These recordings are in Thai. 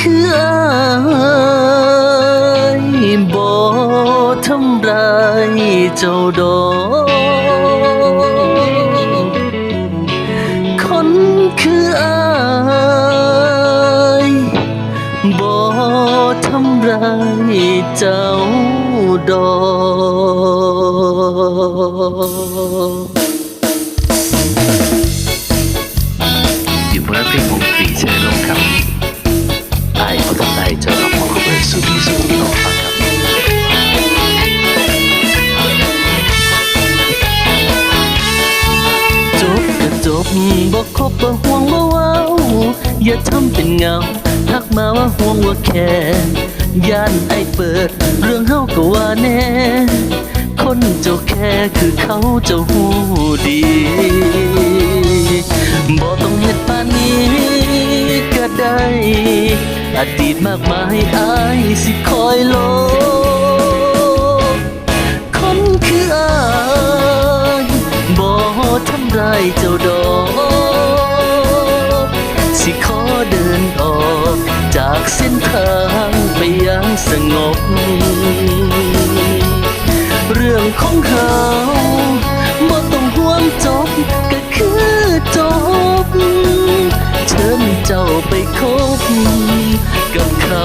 คืออายบ่ทำร้ายเจ้าดอกคนคืออายบ่ทำร้ายเจ้าดอก บบ่คบบ่ห่วงบ่เว้า อย่าทำเป็นเหงา ทักมาว่าห่วงว่าแค่ย่านไอเปิด เรื่องเฮาก็ว่าแน่ คนเจ้าแค่คือเขาเจ้าหูดีบ่ต้องเฮ็ดปานนี้ก็ได้อดีตมากมายอายสิคอยลบคนคืออายบ่ทำร้ายเจ้าดอก สิขอเดินออก จากเส้นทางไปอยังสงบ เรื่องของเขาบ่ต้องห่วงจบก็คือจบ เชิญเจ้าไปคบกับเขา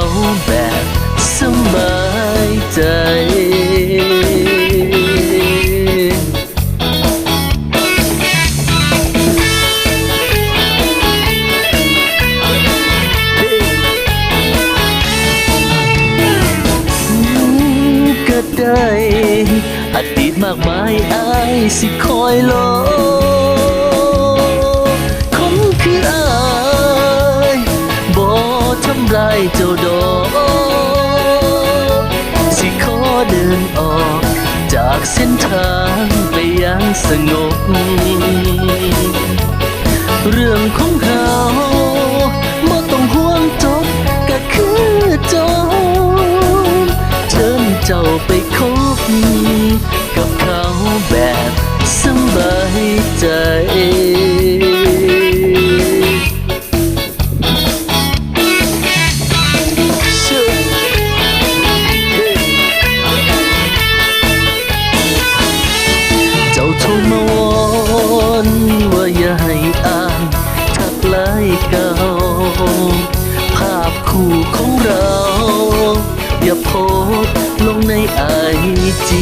ก็ได้อดีตมากมายอายสิคอยรอคนคืออายบ่ทำร้ายเจ้าดอกสิขอเดินออก จากเส้นทางไปอยังสงบ เรื่องของเขา ไปคบกับเขาแบบสบายใจ เจ้าโทรมาวอนว่าอย่าให้อ่านทักไลน์เก่า ภาพคู่ของเรา อย่าโพส ลงในไอจี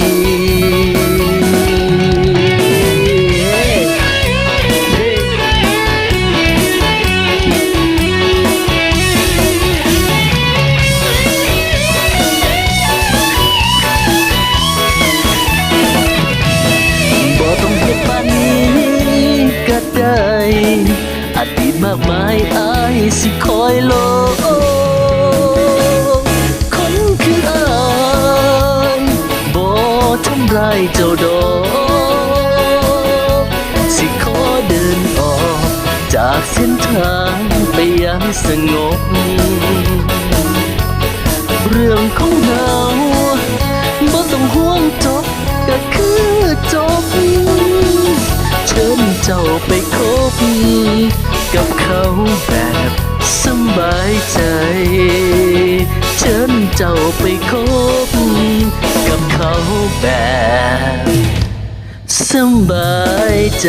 บ่ต้องเฮ็ดปานนี้ก็ได้อดีตมากมายอายสิคอยโลคากเส้นทางไปยังสงบ เรื่องของเราบ่ต้องห่วงจบก็คือจบ เชิญเจ้าไปคบกับเขาแบบสบายใจ เชิญเจ้าไปคบกับเขาแบบสบายใจ